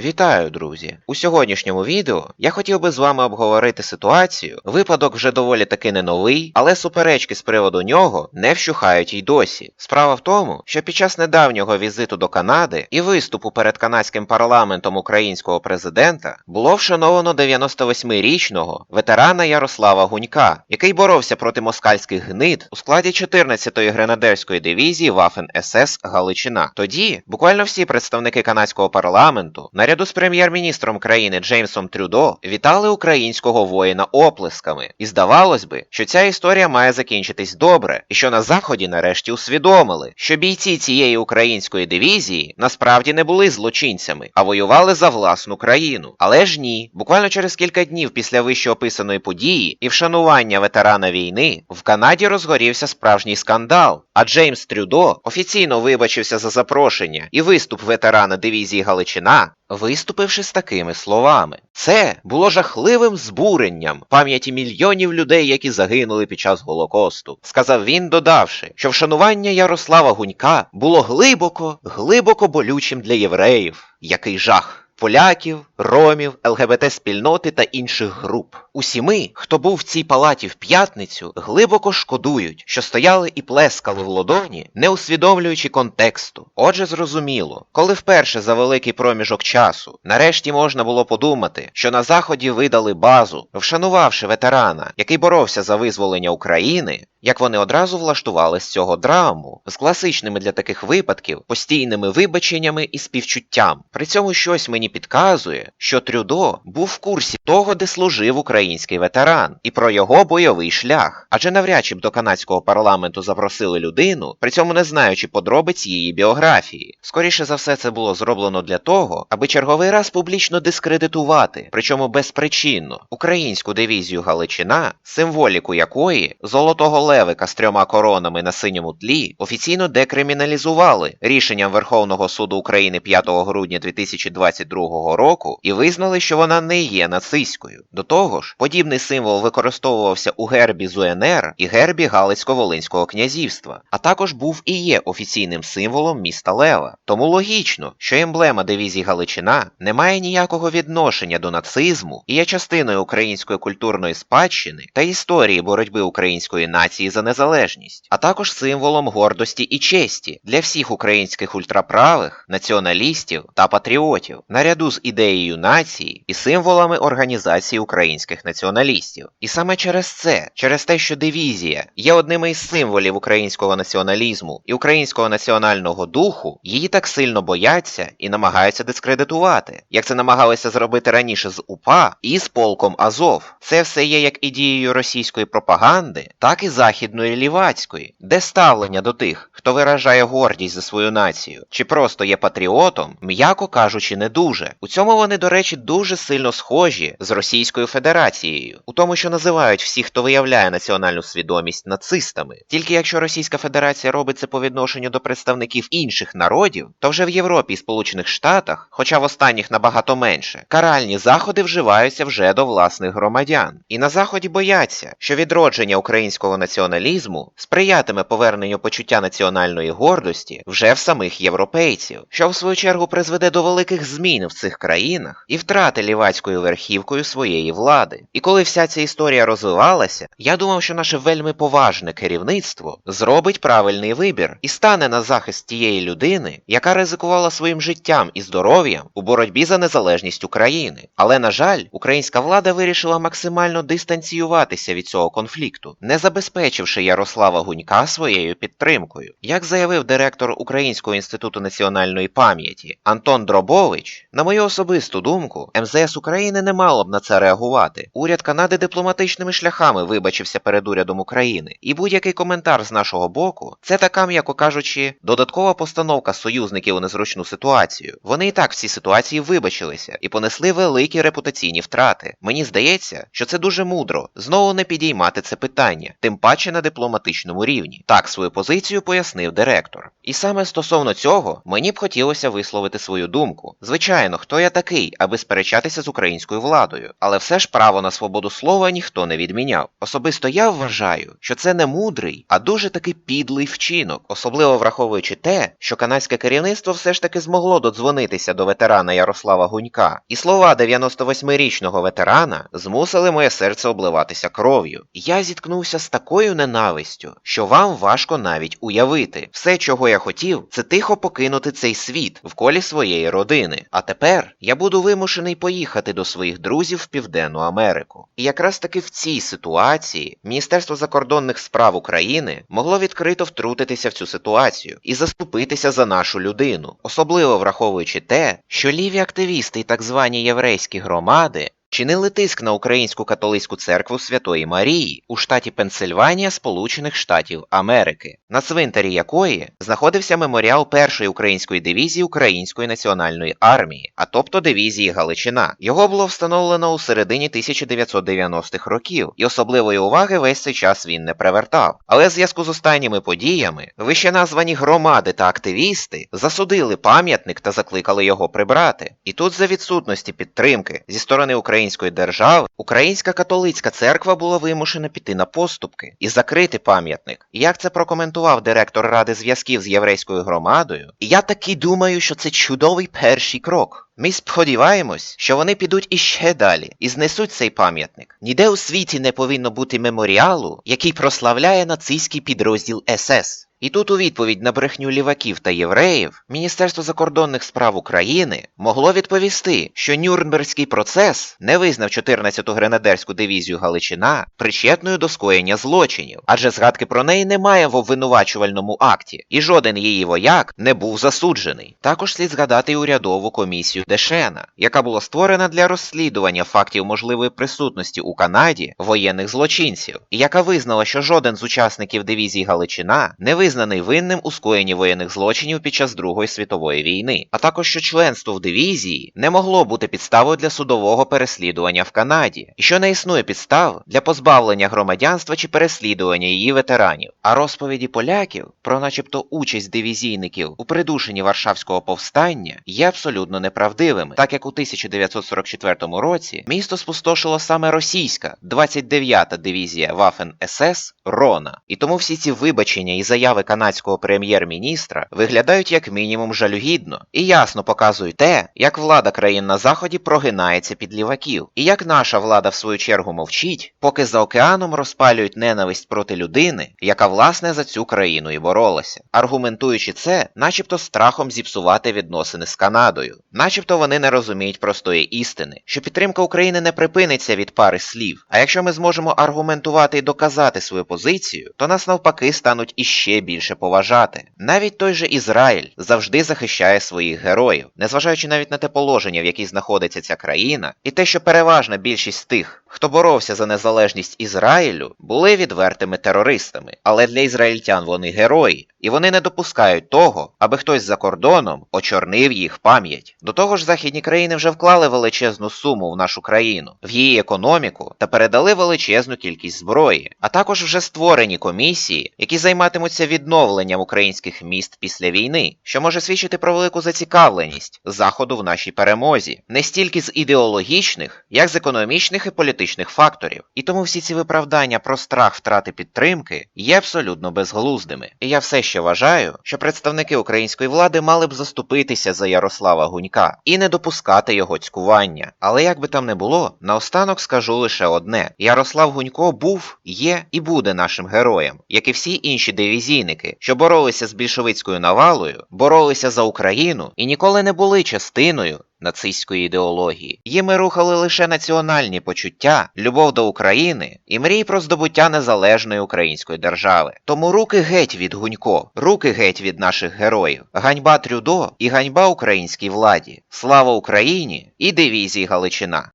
Вітаю, друзі! У сьогоднішньому відео я хотів би з вами обговорити ситуацію. Випадок вже доволі таки не новий, але суперечки з приводу нього не вщухають й досі. Справа в тому, що під час недавнього візиту до Канади і виступу перед канадським парламентом українського президента було вшановано 98-річного ветерана Ярослава Гунька, який боровся проти москальських гнид у складі 14-ї гренадерської дивізії Вафен СС Галичина. Тоді буквально всі представники канадського парламенту, наряду з прем'єр-міністром країни Джеймсом Трюдо, вітали українського воїна оплесками. І здавалось би, що ця історія має закінчитись добре, і що на заході нарешті усвідомили, що бійці цієї української дивізії насправді не були злочинцями, а воювали за власну країну. Але ж ні, буквально через кілька днів після вище описаної події і вшанування ветерана війни в Канаді розгорівся справжній скандал. А Джеймс Трюдо офіційно вибачився за запрошення і виступ ветерана дивізії Галичина, виступивши з такими словами. Це було жахливим збуренням пам'яті мільйонів людей, які загинули під час Голокосту, сказав він, додавши, що вшанування Ярослава Гунька було глибоко, глибоко болючим для євреїв. Який жах! Поляків, ромів, ЛГБТ-спільноти та інших груп. Усі ми, хто був в цій палаті в п'ятницю, глибоко шкодують, що стояли і плескали в лодовні, не усвідомлюючи контексту. Отже, зрозуміло, коли вперше за великий проміжок часу нарешті можна було подумати, що на заході видали базу, вшанувавши ветерана, який боровся за визволення України, як вони одразу влаштували з цього драму, з класичними для таких випадків постійними вибаченнями і співчуттям. При цьому щось мені підказує, що Трюдо був в курсі того, де служив український ветеран, і про його бойовий шлях. Адже навряд чи б до канадського парламенту запросили людину, при цьому не знаючи подробиць її біографії. Скоріше за все, це було зроблено для того, аби черговий раз публічно дискредитувати, причому безпричинно, українську дивізію Галичина, символіку якої золотого левика з трьома коронами на синьому тлі офіційно декриміналізували рішенням Верховного суду України 5 грудня 2022 року і визнали, що вона не є нацистською. До того ж, подібний символ використовувався у гербі ЗУНР і гербі Галицько-Волинського князівства, а також був і є офіційним символом міста Лева. Тому логічно, що емблема дивізії Галичина не має ніякого відношення до нацизму і є частиною української культурної спадщини та історії боротьби української нації за незалежність, а також символом гордості і честі для всіх українських ультраправих, націоналістів та патріотів, наряду з ідеєю нації і символами організації українських націоналістів. І саме через це, через те, що дивізія є одним із символів українського націоналізму і українського національного духу, її так сильно бояться і намагаються дискредитувати, як це намагалися зробити раніше з УПА і з полком Азов. Це все є як і дією російської пропаганди, так і західної лівацької, де ставлення до тих, хто виражає гордість за свою націю, чи просто є патріотом, м'яко кажучи, не дуже. У цьому вони, до речі, дуже сильно схожі з Російською Федерацією, у тому, що називають всіх, хто виявляє національну свідомість нацистами. Тільки якщо Російська Федерація робить це по відношенню до представників інших народів, то вже в Європі і Сполучених Штатах, хоча в останніх набагато менше, каральні заходи вживаються вже до власних громадян. І на заході бояться, що відродження українського націоналізму сприятиме поверненню почуття національної гордості вже в самих європейців, що в свою чергу призведе до великих змін в цих країнах і втрати лівацькою верхівкою своєї влади. І коли вся ця історія розвивалася, я думав, що наше вельми поважне керівництво зробить правильний вибір і стане на захист тієї людини, яка ризикувала своїм життям і здоров'ям у боротьбі за незалежність України. Але на жаль, українська влада вирішила максимально дистанціюватися від цього конфлікту, не забезпечивши Ярослава Гунька своєю підтримкою. Як заявив директор Українського інституту національної пам'яті Антон Дробович, на мою особисту думку, МЗС України не мало б на це реагувати. Уряд Канади дипломатичними шляхами вибачився перед урядом України, і будь-який коментар з нашого боку це така, м'яко кажучи, додаткова постановка союзників у незручну ситуацію. Вони і так в цій ситуації вибачилися і понесли великі репутаційні втрати. Мені здається, що це дуже мудро знову не підіймати це питання, тим паче на дипломатичному рівні. Так свою позицію пояснив директор. І саме стосовно цього мені б хотілося висловити свою думку. Звичайно. Звичайно, хто я такий, аби сперечатися з українською владою, але все ж право на свободу слова ніхто не відміняв. Особисто я вважаю, що це не мудрий, а дуже таки підлий вчинок, особливо враховуючи те, що канадське керівництво все ж таки змогло додзвонитися до ветерана Ярослава Гунька, і слова 98-річного ветерана змусили моє серце обливатися кров'ю. Я зіткнувся з такою ненавистю, що вам важко навіть уявити. Все, чого я хотів, це тихо покинути цей світ в колі своєї родини. А тепер я буду вимушений поїхати до своїх друзів в Південну Америку. І якраз таки в цій ситуації Міністерство закордонних справ України могло відкрито втрутитися в цю ситуацію і заступитися за нашу людину, особливо враховуючи те, що ліві активісти і так звані єврейські громади чинили тиск на Українську католицьку церкву Святої Марії у штаті Пенсильванія Сполучених Штатів Америки, на цвинтарі якої знаходився меморіал першої української дивізії Української національної армії, а тобто дивізії Галичина. Його було встановлено у середині 1990-х років, і особливої уваги весь цей час він не привертав. Але в зв'язку з останніми подіями вище названі громади та активісти засудили пам'ятник та закликали його прибрати. І тут, за відсутності підтримки зі сторони української держави, Українська католицька церква була вимушена піти на поступки і закрити пам'ятник. Як це прокоментував директор ради зв'язків з єврейською громадою? Я таки думаю, що це чудовий перший крок. Ми сподіваємось, що вони підуть іще далі і знесуть цей пам'ятник. Ніде у світі не повинно бути меморіалу, який прославляє нацистський підрозділ СС. І тут у відповідь на брехню ліваків та євреїв Міністерство закордонних справ України могло відповісти, що Нюрнберзький процес не визнав 14-ту гренадерську дивізію Галичина причетною до скоєння злочинів, адже згадки про неї немає в обвинувачувальному акті, і жоден її вояк не був засуджений. Також слід згадати урядову комісію Дешена, яка була створена для розслідування фактів можливої присутності у Канаді воєнних злочинців, і яка визнала, що жоден з учасників дивізії Галичина не визнаний винним у скоєнні воєнних злочинів під час Другої світової війни, а також що членство в дивізії не могло бути підставою для судового переслідування в Канаді, і що не існує підстав для позбавлення громадянства чи переслідування її ветеранів. А розповіді поляків про, начебто, участь дивізійників у придушенні Варшавського повстання є абсолютно неправдивими, так як у 1944 році місто спустошило саме російська 29-та дивізія Waffen СС Рона, і тому всі ці вибачення і заяви канадського прем'єр-міністра виглядають як мінімум жалюгідно і ясно показують те, як влада країн на заході прогинається під ліваків, і як наша влада в свою чергу мовчить, поки за океаном розпалюють ненависть проти людини, яка власне за цю країну і боролася, аргументуючи це, начебто страхом зіпсувати відносини з Канадою, начебто вони не розуміють простої істини, що підтримка України не припиниться від пари слів. А якщо ми зможемо аргументувати і доказати свою позицію, то нас навпаки стануть іще більше поважати. Навіть той же Ізраїль завжди захищає своїх героїв, незважаючи навіть на те положення, в якій знаходиться ця країна, і те, що переважна більшість тих, хто боровся за незалежність Ізраїлю, були відвертими терористами. Але для ізраїльтян вони герої, і вони не допускають того, аби хтось за кордоном очорнив їх пам'ять. До того ж, західні країни вже вклали величезну суму в нашу країну, в її економіку та передали величезну кількість зброї, а також вже створені комісії, які займатимуться відновленням українських міст після війни, що може свідчити про велику зацікавленість заходу в нашій перемозі, не стільки з ідеологічних, як з економічних і політичних факторів. І тому всі ці виправдання про страх втрати підтримки є абсолютно безглуздими. І я все ще вважаю, що представники української влади мали б заступитися за Ярослава Гунька і не допускати його цькування. Але як би там не було, наостанок скажу лише одне: Ярослав Гунько був, є і буде нашим героєм, як і всі інші дивізійники, що боролися з більшовицькою навалою, боролися за Україну і ніколи не були частиною нацистської ідеології. Їми рухали лише національні почуття, любов до України і мрії про здобуття незалежної української держави. Тому руки геть від Гунько, руки геть від наших героїв, ганьба Трюдо і ганьба українській владі. Слава Україні і дивізії Галичина.